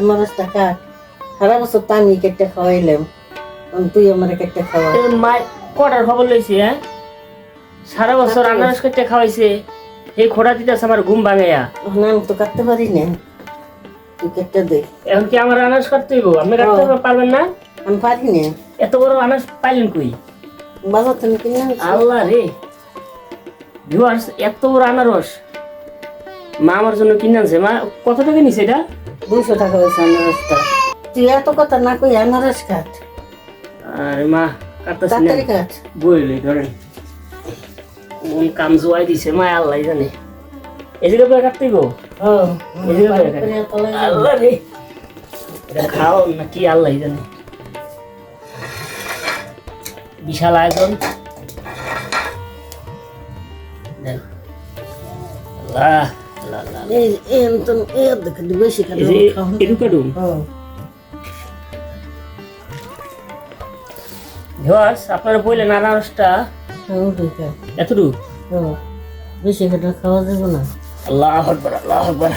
আমার টাকা সারা বছর তো আমি কেটে খাওয়াইলাম। তুই আমার কেটে খাওয়া। মা কটার খবর লইছি হ্যাঁ? সারা বছর আনারস করতে খাওয়াইছে এই খোড়া দিতেছে আমার ঘুম ভাঙাইয়া। এখন আমি তো কাটতে পারি না তুই কেটে দে। এখন কি আমার আনারস কাটতে হইব? আপনি কাটতে পারবেন না? আমি পারি না এত বড় আনারস পাইলেন কই? বাজার থেকে কিনে আল্লাহ রে। ভিউয়ার্স এত বড় আনারস। মা আমার জন্য কিনে আনছে। মা কত টাকা নিছে এটা? দুইশো টাকা হয়েছে আনারসটা তুই এত কথা না কই আনারস কাট আর মা কাটতেছি না। কাট বইলে ধরেন। মন কাম জোয়াই দিছে মা আল্লাহ জানে। এদিকে পরে কাটতে গো এদিকে পরে। আল্লাহ রে। খাও না কি আল্লাহ জানে। বিশাল আয়োজন। আল্লাহ। আপনারা বললেন আনারসটা এতটুকু? বেশি কাটে খাওয়া যাবে না। আল্লাহ আকবর আল্লাহ আকবর।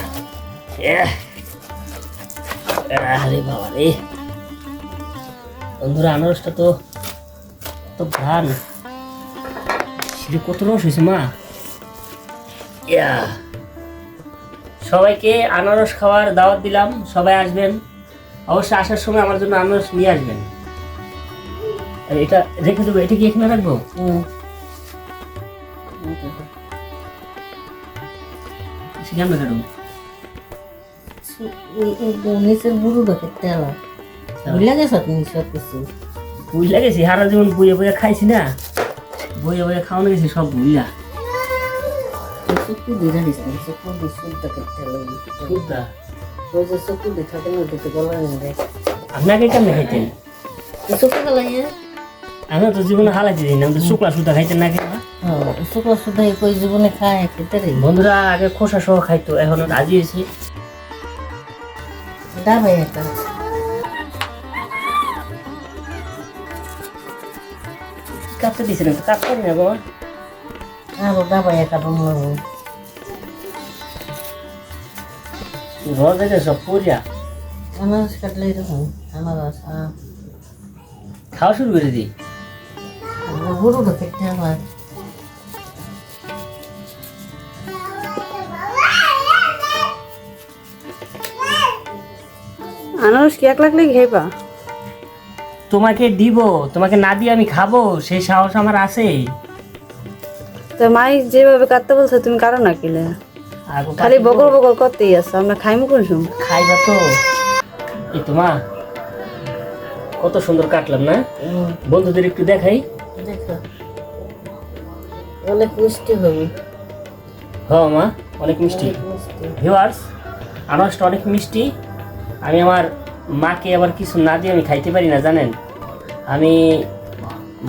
আরে বাবা রে। বন্ধুরা আনারসটা তো তো ঘ্রাণ। সেটা কত রস হয়েছে মা। ইয়া। সবাইকে আনারস খাওয়ার দাওয়াত দিলাম সবাই আসবেন। অবশ্যই আসার সময় আমার জন্য আনারস নিয়ে আসবেন। এটা রেখে দেবো এটা কি এখানে রাখব? সেখানে নিচের গেছ তুমি সব কিছু। বুঝলা গেছি হারা জীবন বইয়ে বইয়ে খাইছি না। বইয়ে বইয়ে খাওয়ানো গেছি সব বুঝলা চকু দিয়ে রাখিস না চকু দিয়ে শুদ্ধ কেটে লাগবে বুঝলা ওই যে চকু দিয়ে থাকে না ওটাতে গলা নেই আপনাকে কেমনে খাইতেন চকু গলা ইয়ে আমি তো জীবনে হালাইতে দিই না আমি তো শুক্লা খাইতেন না কেন? হ্যাঁ চকু কই জীবনে খায় খেতে রে বন্ধুরা আগে খোসা সহ খাইতো এখন রাজি হয়েছে। ডাবাই একটা কাটতে দিয়েছিলাম তো কাজ সব পড়িয়া আনারস খাওয়া শুরু করে দিই বুড়োটা কেটে আলা আনারস কি এক লাখ লেগে খাইবা? তোমাকে দিব তোমাকে না দিয়ে আমি খাব সেই সাহস আমার আছে। তো মাই যেভাবে কাটতে বলছে তুমি কারও না কিলে? আর খালি বকর বকর করতেই আছে আমরা খাইমু কোন সময়? খাইবা তো। এই তোমা কত সুন্দর কাটলাম না? বন্ধুদের একটু দেখাই। দেখো অনেক মিষ্টি হবে। হ মা অনেক মিষ্টি। মিষ্টি। ভিউয়ার্স আনারসটা অনেক মিষ্টি। আমি আমার মাকে আবার কিছু না দিয়ে আমি খাইতে পারি না জানেন? আমি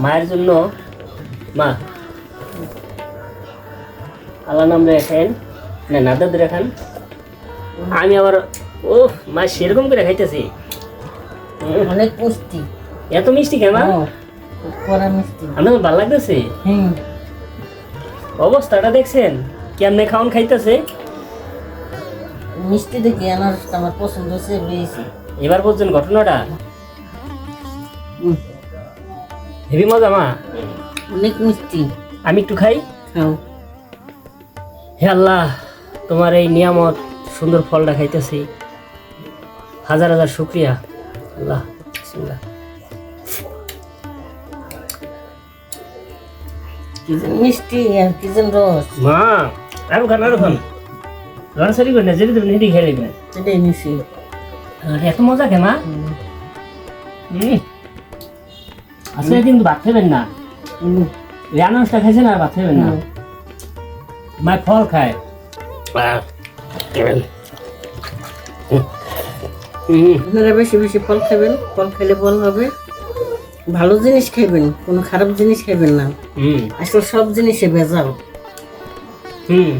মায়ের জন্য মা আল্লাহ নাম রেখেন না নাদাদ রেখান। আমি আবার ও মা সেরকম করে খাইতেছি। অনেক মিষ্টি। এত মিষ্টি কেন আমার ভালো লাগতেছে? অবস্থাটা দেখছেন? কেমনে খাওয়ান খাইতেছে? মিষ্টি দেখি আনারসটা আমার পছন্দ হয়েছে বেশি এবার বলছেন ঘটনাটা? হেভি মজা মা? অনেক মিষ্টি। আমি একটু খাই? খাও। হে আল্লাহ তোমার এই নিয়ামত সুন্দর ফলটা খাইতেছি। হাজার হাজার শুক্রিয়া। আল্লাহ মিষ্টি আর কি যেন রস। মা আরও খান আরও খান। রানসারি করে না দেবেন হেঁটে খেয়ে নেবেন। সেটাই এত মজা মা? হুম। আসলে কিন্তু ভাত খাবেন না। এই আনারসটা খাইছেন আর ভাত খাবেন না। মা ফল খায় হুম আপনারা বেশি বেশি ফল খাবেন ফল খেলে ফল হবে। ভালো জিনিস খাইবেন কোনো খারাপ জিনিস খাইবেন না। হুম। আসলে সব জিনিসে ভেজাল। হুম।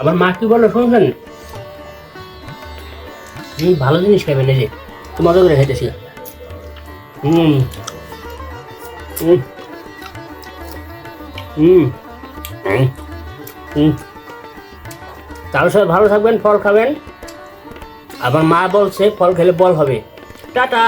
আবার মা কি বলো শুনছেন? হুম ভালো জিনিস খাবেন এই যে তো মজা করে খাইতেছি। হুম। হুম। হুম। হুম। তাহলে সবাই ভালো থাকবেন, ফল খাবেন। আবার মা বলছে, ফল খেলে বল হবে। টাটা!